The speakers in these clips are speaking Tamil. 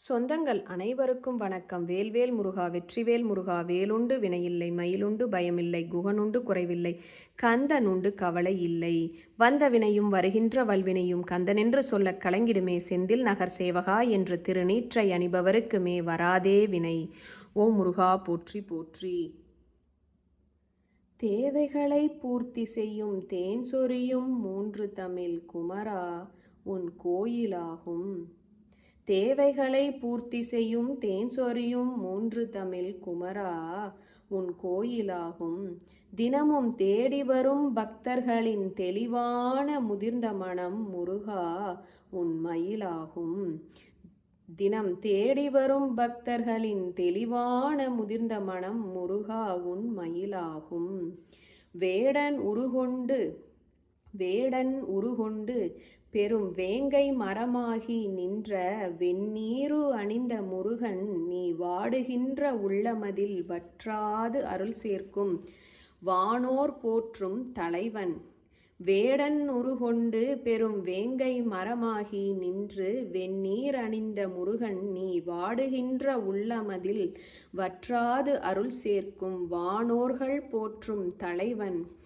சொந்தங்கள் அனைவருக்கும் வணக்கம். வேல்வேல் முருகா வெற்றிவேல் முருகா வேலுண்டு வினையில்லை மயிலுண்டு பயமில்லை குகனுண்டு குறைவில்லை கந்தனுண்டு கவலை இல்லை. வந்த வினையும் வருகின்ற வல்வினையும் கந்தனென்று சொல்ல கலங்கிடுமே செந்தில் நகர் சேவகா என்று திருநீற்றை அணிபவருக்குமே வராதே வினை. ஓ முருகா போற்றி போற்றி. தேவைகளை பூர்த்தி செய்யும் தேன் சொரியும் மூன்று தமிழ் குமரா உன் கோயிலாகும். தேவைகளை பூர்த்தி செய்யும் தேன் சொரியும் மூன்று தமிழ் குமரா உன் கோயிலாகும். தினமும் தேடி வரும் பக்தர்களின் தெளிவான முதிர்ந்த மனம் முருகா உன் மயிலாகும். தினம் தேடி வரும் பக்தர்களின் தெளிவான முதிர்ந்த மனம் முருகா உன் மயிலாகும். வேடன் உருகொண்டு வேடன் உருகொண்டு பெரும் வேங்கை மரமாகி நின்ற வெந்நீரு அணிந்த முருகன் நீ வாடுகின்ற உள்ளமதில் வற்றாது அருள் சேர்க்கும் வானோர் போற்றும் தலைவன். வேடன் உருகொண்டு பெரும் வேங்கை மரமாகி நின்று வெந்நீர் அணிந்த முருகன் நீ வாடுகின்ற உள்ளமதில் வற்றாது அருள் சேர்க்கும் வானோர்கள் போற்றும் தலைவன்.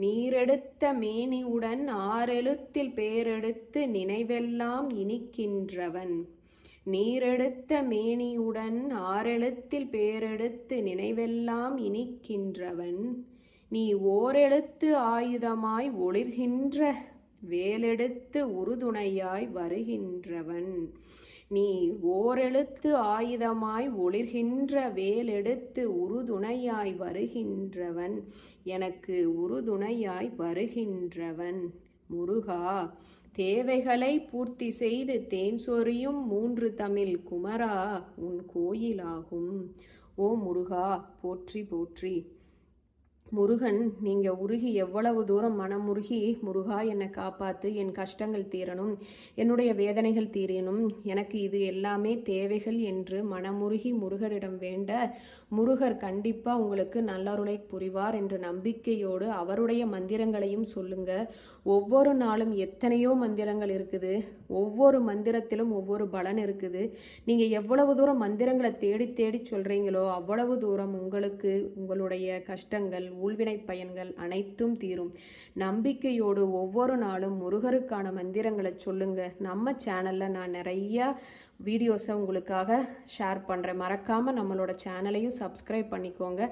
நீரெடுத்த மேனியுடன் ஆரெழுத்தில் பேரெடுத்து நினைவெல்லாம் இனிக்கின்றவன். நீரெடுத்த மேனியுடன் ஆரெழுத்தில் பேரெடுத்து நினைவெல்லாம் இனிக்கின்றவன். நீ ஓரெழுத்து ஆயுதமாய் ஒளிர்கின்ற வேலெடுத்து உறுதுணையாய் வருகின்றவன். நீ ஓரெழுத்து ஆயுதமாய் ஒளிர்கின்ற வேலெடுத்து உறுதுணையாய் வருகின்றவன். எனக்கு உறுதுணையாய் வருகின்றவன். முருகா தேவைகளை பூர்த்தி செய்து தேன் சொறியும் மூன்று தமிழ் குமரா உன் கோயிலாகும். ஓ முருகா போற்றி போற்றி. முருகன் நீங்கள் உருகி எவ்வளவு தூரம் மனமுருகி முருகா என்னை காப்பாற்று என் கஷ்டங்கள் தீரணும் என்னுடைய வேதனைகள் தீரணும் எனக்கு இது எல்லாமே தேவைகள் என்று மனமுருகி முருகரிடம் வேண்ட முருகர் கண்டிப்பாக உங்களுக்கு நல்லருளை புரிவார் என்ற நம்பிக்கையோடு அவருடைய மந்திரங்களையும் சொல்லுங்க. ஒவ்வொரு நாளும் எத்தனையோ மந்திரங்கள் இருக்குது. ஒவ்வொரு மந்திரத்திலும் ஒவ்வொரு பலன் இருக்குது. நீங்கள் எவ்வளவு தூரம் மந்திரங்களை தேடி தேடி சொல்கிறீங்களோ அவ்வளவு தூரம் உங்களுக்கு உங்களுடைய கஷ்டங்கள் ஊழ்வினை பயன்கள் அனைத்தும் தீரும். நம்பிக்கையோடு ஒவ்வொரு நாளும் முருகருக்கான மந்திரங்களை சொல்லுங்க. நம்ம சேனலில் நான் நிறையா வீடியோஸை உங்களுக்காக ஷேர் பண்ணுறேன் மறக்காமல் நம்மளோட சேனலையும் சப்ஸ்கிரைப் பண்ணிக்கோங்க.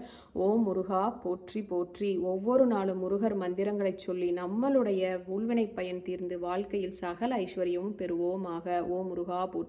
ஓ முருகா போற்றி போற்றி. ஒவ்வொரு நாளும் முருகர் மந்திரங்களை சொல்லி நம்மளுடைய ஊழ்வினை பயன் தீர்ந்து வாழ்க்கையில் சகல ஐஸ்வர்யமும் பெறுவோமாக. ஓ முருகா போற்றி.